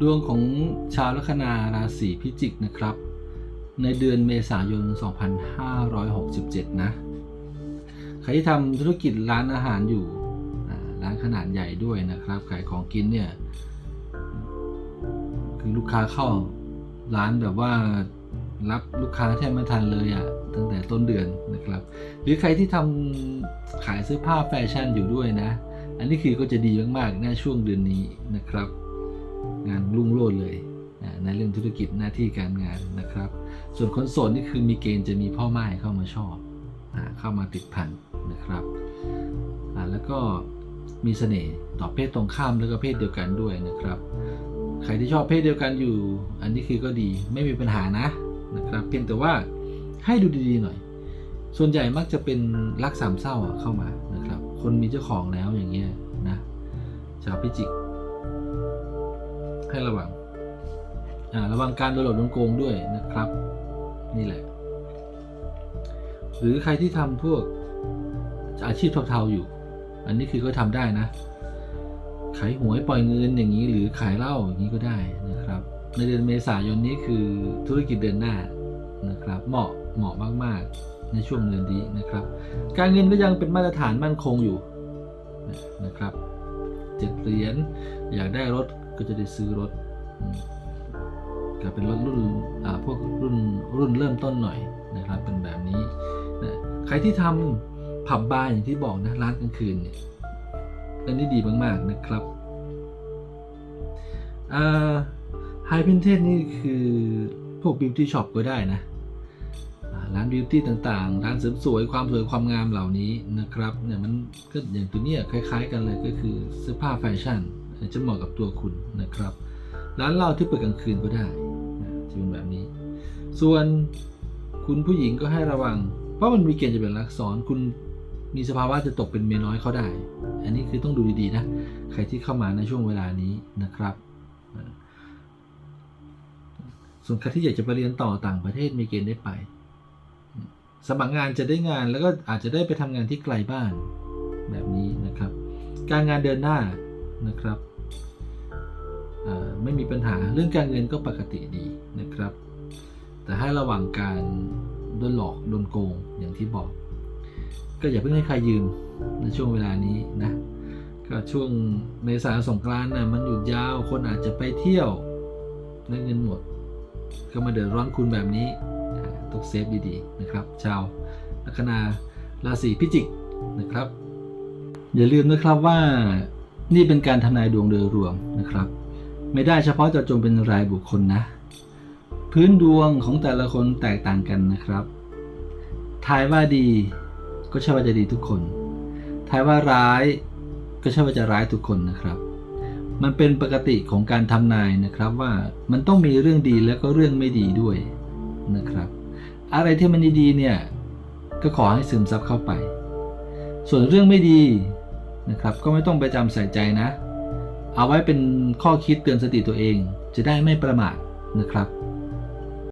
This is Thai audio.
ดวงของชาวลัคนาราศีพิจิกนะครับ ในเดือนเมษายน 2567 นะ ใครที่ทำธุรกิจร้านอาหารอยู่ร้านขนาดใหญ่ด้วยนะครับ ขายของกินเนี่ย คือลูกค้าเข้าร้านแบบว่ารับลูกค้าแทบไม่ทันเลยอะ่ะตั้งแต่ต้นเดือนนะครับ หรือใครที่ทำขายเสื้อผ้าแฟชั่นอยู่ด้วยนะ อันนี้คือก็จะดีมากๆในช่วงเดือนนี้นะครับ งานรุ่งโรจน์เลยในเรื่องธุรกิจหน้าที่การงานนะครับ ส่วนคนโสดนี่คือมีเกณฑ์จะมีพ่อไม้เข้ามาชอบอเข้ามาติดพันนะครับแล้วก็มีเสน่ห์ต่อเพศตรงข้ามแล้วก็เพศเดียวกันด้วยนะครับ ใครที่ชอบเพศเดียวกันอยู่ อันนี้คือก็ดีไม่มีปัญหานะนะครับ เพียงแต่ว่าให้ดูดีๆหน่อย ส่วนใหญ่มักจะเป็นรักสามเศร้าเข้ามานะครับ คนมีเจ้าของแล้วอย่างเงี้ยนะชาวพิจิก ให้ระวังอ่าระวังการโดนหลอกโดนโกงด้วยนะครับ นี่แหละ หรือใครที่ทำพวกอาชีพเทาๆอยู่ อันนี้คือก็ทำได้นะ ขายหวยปล่อยเงินอย่างนี้ หรือขายเหล้าอย่างนี้ก็ได้นะครับ ในเดือนเมษายนนี้คือธุรกิจเดือนหน้านะครับ เหมาะเหมาะมากๆ ในช่วงเดือนนี้นะครับ การเงินก็ยังเป็นมาตรฐานมั่นคงอยู่นะครับเจ็ดเหรียญอยากได้รถ ก็จะได้ซื้อรถก็เป็นรถรุ่นพวกรุ่นรุ่นเริ่มต้นหน่อยนะครับเป็นแบบนี้นะใครที่ทำผับบาร์อย่างที่บอกนะร้านกลางคืนเนี่ยอันนี้ดีมากๆนะครับไฮพินเทสนี่คือพวกบิวตี้ช็อปก็ได้นะร้านบิวตี้ต่างๆ ร้านเสริมสวยความสวยความงามเหล่านี้นะครับเนี่ยมันก็อย่างตัวเนี้ยคล้าย ๆ กันเลยก็คือเสื้อผ้าแฟชั่น จะเหมาะกับตัวคุณนะครับร้านเหล้าที่เปิดกลางคืนก็ได้จะเป็นแบบนี้ ส่วนคุณผู้หญิงก็ให้ระวัง เพราะมันมีเกณฑ์จะเป็นรักซ้อนคุณมีสภาวะจะตกเป็นเมียน้อยเขาได้ อันนี้คือต้องดูดีๆนะ ใครที่เข้ามาในช่วงเวลานี้นะครับ ส่วนใครที่อยากจะไปเรียนต่อต่างประเทศมีเกณฑ์ได้ไป สมัครงานจะได้งานแล้วก็อาจจะได้ไปทำงานที่ไกลบ้านแบบนี้นะครับ การงานเดินหน้านะครับ ไม่มีปัญหาเรื่องการเงินก็ปกติดีนะครับ แต่ให้ระวังการโดนหลอกโดนโกงอย่างที่บอก ก็อย่าเพิ่งให้ใครยืมในช่วงเวลานี้นะก็ช่วงเมษาสงกรานต์นะมันหยุดยาวคนอาจจะไปเที่ยวและเงินหมด ก็มาเดือดร้อนคุณแบบนี้ต้องเซฟดีๆนะครับ ชาวลัคนาราศีพิจิกนะครับ อย่าลืมนะครับว่านี่เป็นการทำนายดวงโดยรวมนะครับ ไม่ได้เฉพาะเจาะจงเป็นรายบุคคลนะ พื้นดวงของแต่ละคนแตกต่างกันนะครับ ทายว่าดีก็ใช่ว่าจะดีทุกคน ทายว่าร้ายก็ใช่ว่าจะร้ายทุกคนนะครับ มันเป็นปกติของการทำนายนะครับว่ามันต้องมีเรื่องดีแล้วก็เรื่องไม่ดีด้วยนะครับ อะไรที่มันดีๆเนี่ยก็ขอให้ซึมซับเข้าไป ส่วนเรื่องไม่ดีนะครับ ก็ไม่ต้องไปจำใส่ใจนะ เอาไว้เป็นข้อคิดเตือนสติตัวเอง จะได้ไม่ประมาทนะครับ